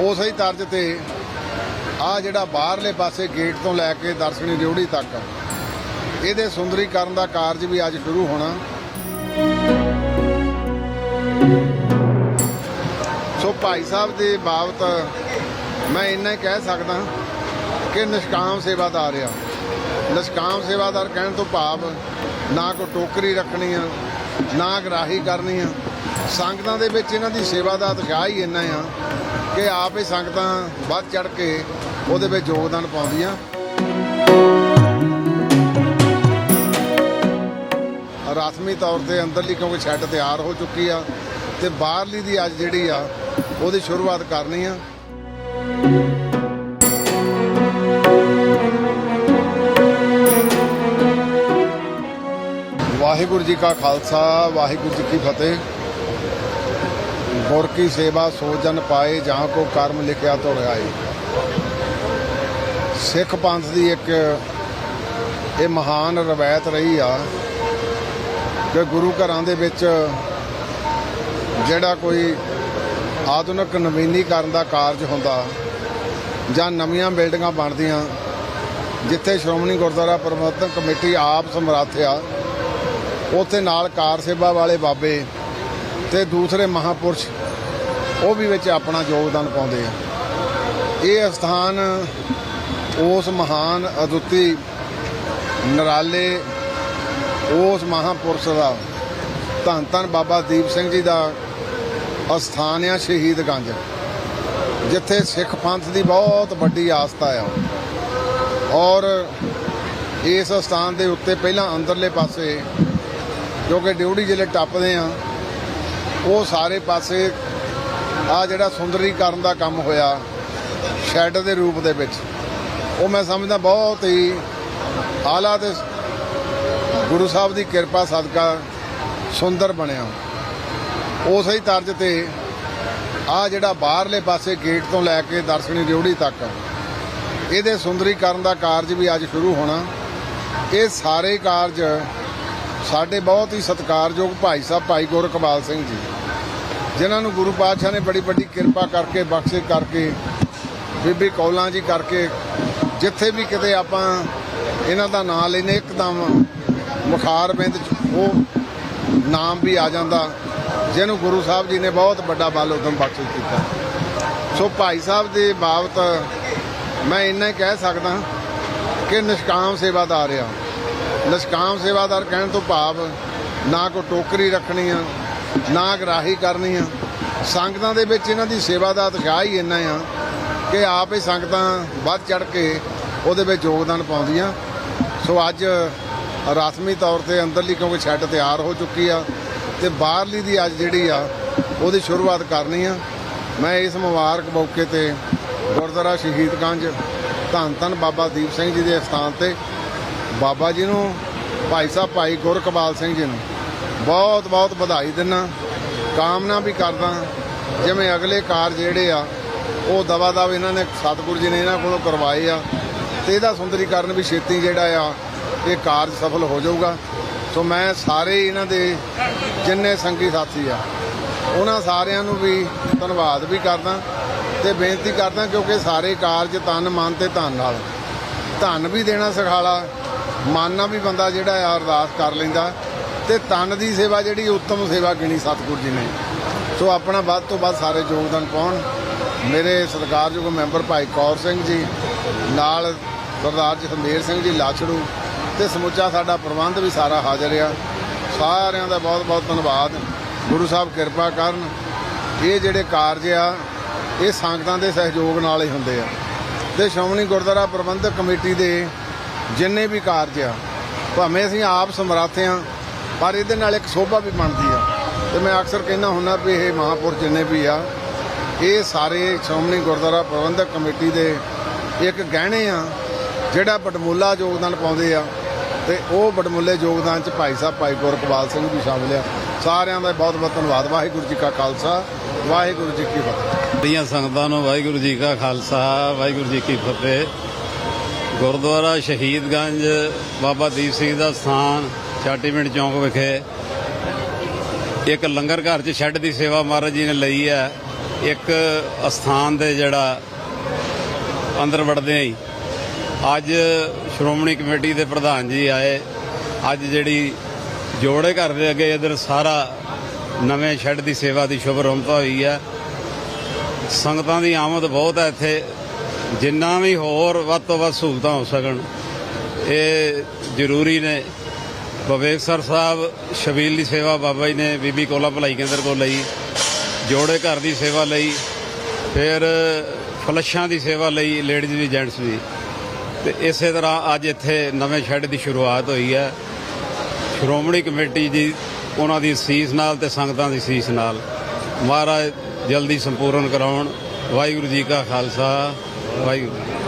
ਉਸੇ ਹੀ ਤਰਜ਼ ਤੇ ਆ ਜਿਹੜਾ ਬਾਹਰਲੇ ਪਾਸੇ ਗੇਟ ਤੋਂ ਲੈ ਕੇ ਦਰਸ਼ਨੀ ਡਿਉੜੀ ਤੱਕ, ਇਹਦੇ ਸੁੰਦਰੀਕਰਨ ਦਾ ਕਾਰਜ ਵੀ ਅੱਜ ਸ਼ੁਰੂ ਹੋਣਾ। ਸੋ ਭਾਈ ਸਾਹਿਬ ਦੇ ਬਾਬਤ ਮੈਂ ਇੰਨਾ ਹੀ ਕਹਿ ਸਕਦਾ ਕਿ ਨਿਸ਼ਕਾਮ ਸੇਵਾਦਾਰ ਆ। ਨਿਸ਼ਕਾਮ ਸੇਵਾਦਾਰ ਕਹਿਣ ਤੋਂ ਭਾਵ ਨਾ ਕੋ ਟੋਕਰੀ ਰੱਖਣੀ ਆ, ਨਾ ਗਰਾਹੀ ਕਰਨੀ ਆ। ਸੰਗਤਾਂ ਦੇ ਵਿੱਚ ਇਹਨਾਂ ਦੀ ਸੇਵਾ ਦਾ ਉਤਸ਼ਾਹ ਹੀ ਇੰਨਾ ਆ ਕਿ ਆਪ ਹੀ ਸੰਗਤਾਂ ਵੱਧ ਚੜ ਕੇ ਉਹਦੇ ਵਿੱਚ ਯੋਗਦਾਨ ਪਾਉਂਦੀਆਂ। ਰਸਮੀ ਤੌਰ ਤੇ ਅੰਦਰਲੀ ਕਿਉਂਕਿ ਸ਼ੈੱਡ ਤਿਆਰ ਹੋ ਚੁੱਕੀ ਆ ਤੇ ਬਾਹਰਲੀ ਦੀ ਅੱਜ ਜਿਹੜੀ ਆ, ਉਹਦੀ ਸ਼ੁਰੂਆਤ ਕਰਨੀ ਆ। ਵਾਹਿਗੁਰੂ ਜੀ ਕਾ ਖਾਲਸਾ, ਵਾਹਿਗੁਰੂ ਜੀ ਕੀ ਫਤਿਹ। ਗੁਰ ਕੀ ਸੇਵਾ ਸੋ ਜਨ ਪਾਏ ਜਾਂ ਕੋ ਕਰਮ ਲਿਖਿਆ ਤੋ ਰਹਾਈ ਸਿੱਖ ਪੰਥ ਦੀ ਇੱਕ ਇਹ ਮਹਾਨ ਰਵਾਇਤ ਰਹੀ ਆ ਕਿ ਗੁਰੂ ਘਰਾਂ ਦੇ ਵਿੱਚ ਜਿਹੜਾ ਕੋਈ ਆਧੁਨਿਕ ਨਵੀਨੀਕਰਨ ਦਾ ਕਾਰਜ ਹੁੰਦਾ ਜਾਂ ਨਵੀਆਂ ਬਿਲਡਿੰਗਾਂ ਬਣਦੀਆਂ, ਜਿੱਥੇ ਸ਼੍ਰੋਮਣੀ ਗੁਰਦੁਆਰਾ ਪ੍ਰਬੰਧਕ ਕਮੇਟੀ ਆਪ ਸਮਰੱਥ ਆ ਉੱਥੇ ਨਾਲ ਕਾਰ ਸੇਵਾ ਵਾਲੇ ਬਾਬੇ ਤੇ ਦੂਸਰੇ ਮਹਾਪੁਰਸ਼, ਉਹ ਵੀ ਵਿੱਚ ਆਪਣਾ ਯੋਗਦਾਨ ਪਾਉਂਦੇ ਆ। ਇਹ ਸਥਾਨ ਉਸ ਮਹਾਨ ਅਦੁੱਤੀ ਨਰਾਲੇ, ਉਸ ਮਹਾਪੁਰਸ਼ ਦਾ ਧੰਨ ਧੰਨ ਬਾਬਾ ਦੀਪ ਸਿੰਘ ਜੀ ਦਾ ਅਸਥਾਨ ਆ ਸ਼ਹੀਦਗੰਜ ਜਿੱਥੇ ਸਿੱਖ ਪੰਥ ਦੀ ਬਹੁਤ ਵੱਡੀ ਆਸਥਾ ਆ। ਔਰ ਇਸ ਸਥਾਨ ਦੇ ਉੱਤੇ ਪਹਿਲਾਂ ਅੰਦਰਲੇ ਪਾਸੇ, ਜੋ ਕਿ ਡਿਊਟੀ ਜਿਹੜੇ ਟੱਪਦੇ ਆ ਉਹ ਸਾਰੇ ਪਾਸੇ ਆ ਜਿਹੜਾ ਸੁੰਦਰੀਕਰਨ ਦਾ ਕੰਮ ਹੋਇਆ, ਸ਼ੈੱਡ ਦੇ ਰੂਪ ਦੇ ਵਿੱਚ, ਉਹ ਮੈਂ ਸਮਝਦਾ ਬਹੁਤ ਹੀ ਆਲਾ ਤੇ ਗੁਰੂ ਸਾਹਿਬ ਦੀ ਕਿਰਪਾ, ਸਦਕਾ ਸੁੰਦਰ ਬਣਿਆ। ਉਸੇ ਹੀ ਤਰਜ਼ ਤੇ ਆ ਜਿਹੜਾ ਬਾਹਰਲੇ ਪਾਸੇ ਗੇਟ ਤੋਂ ਲੈ ਕੇ ਦਰਸ਼ਨੀ ਡਿਉੜੀ ਤੱਕ, ਇਹਦੇ ਸੁੰਦਰੀਕਰਨ ਦਾ ਕਾਰਜ ਵੀ ਅੱਜ ਸ਼ੁਰੂ ਹੋਣਾ। ਇਹ ਸਾਰੇ ਕਾਰਜ ਸਾਡੇ ਬਹੁਤ ਹੀ ਸਤਿਕਾਰਯੋਗ ਭਾਈ ਸਾਹਿਬ, ਭਾਈ ਗੁਰਕਬਾਲ ਸਿੰਘ ਜੀ। ਜਿਨ੍ਹਾਂ ਨੂੰ ਗੁਰੂ ਪਾਤਸ਼ਾਹ ਨੇ ਬੜੀ ਵੱਡੀ ਕਿਰਪਾ ਕਰਕੇ, ਬਖਸ਼ਿਸ਼ ਕਰਕੇ, ਬੀਬੀ ਕੌਲਾਂ ਜੀ ਕਰਕੇ, ਜਿੱਥੇ ਵੀ ਕਿਤੇ ਆਪਾਂ ਇਹਨਾਂ ਦਾ ਨਾਮ ਲੈਨੇ ਇੱਕਦਮ ਮੁਖਾਰ ਬਿੰਦ ਚ ਉਹ ਨਾਮ ਵੀ ਆ ਜਾਂਦਾ, ਜਿਹਨੂੰ ਗੁਰੂ ਸਾਹਿਬ ਜੀ ਨੇ ਬਹੁਤ ਵੱਡਾ ਬਲ ਉਦਮ ਬਖਸ਼ਿਸ਼ ਕੀਤਾ। ਸੋ ਭਾਈ ਸਾਹਿਬ ਦੇ ਬਾਬਤ ਮੈਂ ਇੰਨਾ ਹੀ ਕਹਿ ਸਕਦਾ ਕਿ ਨਿਸ਼ਕਾਮ ਸੇਵਾਦਾਰ ਆ। ਨਿਸ਼ਕਾਮ ਸੇਵਾਦਾਰ ਕਹਿਣ ਤੋਂ ਭਾਵ ਨਾ ਕੋ ਟੋਕਰੀ ਰੱਖਣੀ ਆ ਨਾ ਗਰਾਹੀ ਕਰਨੀ ਆ। ਸੰਗਤਾਂ ਦੇ ਵਿੱਚ ਇਹਨਾਂ ਦੀ ਸੇਵਾ ਦਾ ਉਤਸ਼ਾਹ ਹੀ ਇੰਨਾ ਆ ਕਿ ਆਪ ਹੀ ਸੰਗਤਾਂ ਵੱਧ ਚੜ ਕੇ ਉਹਦੇ ਵਿੱਚ ਯੋਗਦਾਨ ਪਾਉਂਦੀਆਂ। ਸੋ ਅੱਜ ਰਸਮੀ ਤੌਰ ਤੇ ਅੰਦਰਲੀ ਕਿਉਂਕਿ ਸ਼ੈੱਡ ਤਿਆਰ ਹੋ ਚੁੱਕੀ ਆ ਤੇ ਬਾਹਰਲੀ ਦੀ ਅੱਜ ਜਿਹੜੀ ਆ, ਉਹਦੀ ਸ਼ੁਰੂਆਤ ਕਰਨੀ ਆ। ਮੈਂ ਇਸ ਮੁਬਾਰਕ ਮੌਕੇ ਤੇ ਗੁਰਦੁਆਰਾ ਸ਼ਹੀਦਗੰਜ ਧੰਨ ਧੰਨ ਬਾਬਾ ਦੀਪ ਸਿੰਘ ਜੀ ਦੇ ਸਥਾਨ ਤੇ ਬਾਬਾ ਜੀ ਨੂੰ, ਭਾਈ ਸਾਹਿਬ ਭਾਈ ਗੁਰਕਬਾਲ ਸਿੰਘ ਜੀ ਨੂੰ ਬਹੁਤ ਬਹੁਤ ਵਧਾਈ ਦਿੰਨਾ। ਕਾਮਨਾ ਵੀ ਕਰਦਾ। ਜਿਵੇਂ ਅਗਲੇ ਕਾਰਜ ਜਿਹੜੇ ਆ, ਉਹ ਦਵਾ ਦਵ ਇਹਨਾਂ ਨੇ ਸਤਿਗੁਰੂ ਜੀ ਨੇ ਇਹਨਾਂ ਕੋਲੋਂ ਕਰਵਾਏ ਆ। ਤੇ ਇਹਦਾ ਸੁੰਦਰੀਕਰਨ ਵੀ ਛੇਤੀ ਜਿਹੜਾ ਆ, ਇਹ ਕਾਰਜ ਸਫਲ ਹੋ ਜਾਊਗਾ। ਸੋ ਮੈਂ ਸਾਰੇ ਇਹਨਾਂ ਦੇ ਜਿੰਨੇ ਸੰਗੀ ਸਾਥੀ ਆ, ਉਹਨਾਂ ਸਾਰਿਆਂ ਨੂੰ ਵੀ ਧੰਨਵਾਦ ਵੀ ਕਰਦਾ ਤੇ ਬੇਨਤੀ ਕਰਦਾ ਕਿਉਂਕਿ ਸਾਰੇ ਕਾਰਜ ਤਨ ਮਨ ਤੇ ਧਨ ਨਾਲ। ਧਨ ਵੀ ਦੇਣਾ ਸਿਖਾਲਾ, ਮਨ ਨਾਲ ਵੀ ਬੰਦਾ ਜਿਹੜਾ ਆ ਅਰਦਾਸ ਕਰ ਲੈਂਦਾ। ਤੇ ਤਨ ਦੀ ਸੇਵਾ ਜਿਹੜੀ ਉੱਤਮ ਸੇਵਾ ਗਿਣੀ ਸਤਿਗੁਰੂ ਜੀ ਨੇ। ਸੋ ਆਪਣਾ ਵੱਧ ਤੋਂ ਵੱਧ ਸਾਰੇ ਯੋਗਦਾਨ ਪਾਉਣ। ਮੇਰੇ ਸਤਿਕਾਰਯੋਗ ਮੈਂਬਰ ਭਾਈ ਕੌਰ ਸਿੰਘ ਜੀ, ਨਾਲ ਸਰਦਾਰ ਜਸਮੇਰ ਸਿੰਘ ਜੀ ਲਾਛੜੂ ਤੇ ਸਮੁੱਚਾ ਸਾਡਾ ਪ੍ਰਬੰਧ ਵੀ ਸਾਰਾ ਹਾਜ਼ਰ ਆ। ਸਾਰਿਆਂ ਦਾ ਬਹੁਤ ਬਹੁਤ ਧੰਨਵਾਦ। ਗੁਰੂ ਸਾਹਿਬ ਕਿਰਪਾ ਕਰਨ। ਇਹ ਜਿਹੜੇ ਕਾਰਜ ਆ, ਇਹ ਸੰਗਤਾਂ ਦੇ ਸਹਿਯੋਗ ਨਾਲ ਹੀ ਹੁੰਦੇ ਆ। ਤੇ ਸ਼੍ਰੋਮਣੀ ਗੁਰਦੁਆਰਾ ਪ੍ਰਬੰਧਕ ਕਮੇਟੀ ਦੇ ਜਿੰਨੇ ਵੀ ਕਾਰਜ ਆ, ਭਾਵੇਂ ਅਸੀਂ ਆਪ ਸਮਰੱਥ ਆ ਪਰ ਇਹਦੇ ਨਾਲ ਇੱਕ ਸੋਭਾ ਵੀ ਬਣਦੀ ਆ। ਤੇ ਮੈਂ ਅਕਸਰ ਕਹਿੰਦਾ ਹੁੰਦਾ ਵੀ ਇਹ ਮਹਾਂਪੁਰਸ਼ ਜਿੰਨੇ ਵੀ ਆ, ਇਹ ਸਾਰੇ ਸ਼੍ਰੋਮਣੀ ਗੁਰਦੁਆਰਾ ਪ੍ਰਬੰਧਕ ਕਮੇਟੀ ਦੇ ਇੱਕ ਗਹਿਣੇ ਆ, ਜਿਹੜਾ ਬਟਮੁੱਲਾ ਯੋਗਦਾਨ ਪਾਉਂਦੇ ਆ ਤੇ ਉਹ ਬਟਮੁੱਲੇ ਯੋਗਦਾਨ ਚ ਭਾਈ ਸਾਹਿਬ ਭਾਈ ਗੁਰਕਬਾਲ ਸਿੰਘ ਵੀ ਸ਼ਾਮਿਲ ਆ। ਸਾਰਿਆਂ ਦਾ ਬਹੁਤ ਬਹੁਤ ਧੰਨਵਾਦ। ਵਾਹਿਗੁਰੂ ਜੀ ਕਾ ਖਾਲਸਾ, ਵਾਹਿਗੁਰੂ ਜੀ ਕੀ ਫਤਿਹ। ਦੀਆਂ ਸੰਗਤਾਂ ਨੂੰ ਵਾਹਿਗੁਰੂ ਜੀ ਕਾ ਖਾਲਸਾ, ਵਾਹਿਗੁਰੂ ਜੀ ਕੀ ਫਤਿਹ। ਗੁਰਦੁਆਰਾ ਸ਼ਹੀਦਗੰਜ ਬਾਬਾ ਦੀਪ ਸਿੰਘ ਦਾ ਸਥਾਨ ਛਾਟੀਵਿੰਡ ਚੌਂਕ ਵਿਖੇ ਇੱਕ ਲੰਗਰ ਘਰ 'ਚ ਸ਼ੈੱਡ ਦੀ ਸੇਵਾ ਮਹਾਰਾਜ ਜੀ ਨੇ ਲਈ ਹੈ। ਇੱਕ ਅਸਥਾਨ ਦੇ ਜਿਹੜਾ ਅੰਦਰ ਵੜਦੇ ਹੀ ਅੱਜ ਸ਼੍ਰੋਮਣੀ ਕਮੇਟੀ ਦੇ ਪ੍ਰਧਾਨ ਜੀ ਆਏ। ਅੱਜ ਜਿਹੜੀ ਜੋੜੇ ਘਰ ਦੇ ਅੱਗੇ ਇਧਰ ਸਾਰਾ ਨਵੇਂ ਸ਼ੈੱਡ ਦੀ ਸੇਵਾ ਦੀ ਸ਼ੁਭ ਰੰਭਤਾ ਹੋਈ ਹੈ। ਸੰਗਤਾਂ ਦੀ ਆਮਦ ਬਹੁਤ ਹੈ ਇੱਥੇ। ਜਿੰਨਾ ਵੀ ਹੋਰ ਵੱਧ ਤੋਂ ਵੱਧ ਸਹੂਲਤਾਂ ਹੋ ਸਕਣ, ਇਹ ਜ਼ਰੂਰੀ ਨੇ। ਬਵੇਕਸਰ ਸਾਹਿਬ, ਸ਼ਬੀਲ ਦੀ ਸੇਵਾ ਬਾਬਾ ਜੀ ਨੇ, ਬੀਬੀ ਕੋਲਾ ਭਲਾਈ ਕੇਂਦਰ ਕੋਲ ਲਈ, ਜੋੜੇ ਘਰ ਦੀ ਸੇਵਾ ਲਈ, ਫਿਰ ਫਲਸ਼ਾਂ ਦੀ ਸੇਵਾ ਲਈ ਲੇਡੀਜ਼ ਵੀ ਜੈਂਟਸ ਵੀ। ਤੇ ਇਸੇ ਤਰ੍ਹਾਂ ਅੱਜ ਇੱਥੇ ਨਵੇਂ ਸ਼ੈੱਡ ਦੀ ਸ਼ੁਰੂਆਤ ਹੋਈ ਹੈ। ਸ਼੍ਰੋਮਣੀ ਕਮੇਟੀ ਦੀ ਉਹਨਾਂ ਦੀ ਸੀਸ ਨਾਲ ਤੇ ਸੰਗਤਾਂ ਦੀ ਸੀਸ ਨਾਲ। ਮਹਾਰਾਜ ਜਲਦੀ ਸੰਪੂਰਨ ਕਰਾਉਣ। ਵਾਹਿਗੁਰੂ ਜੀ ਕਾ ਖਾਲਸਾ। ਵਾਹਿਗੁਰੂ।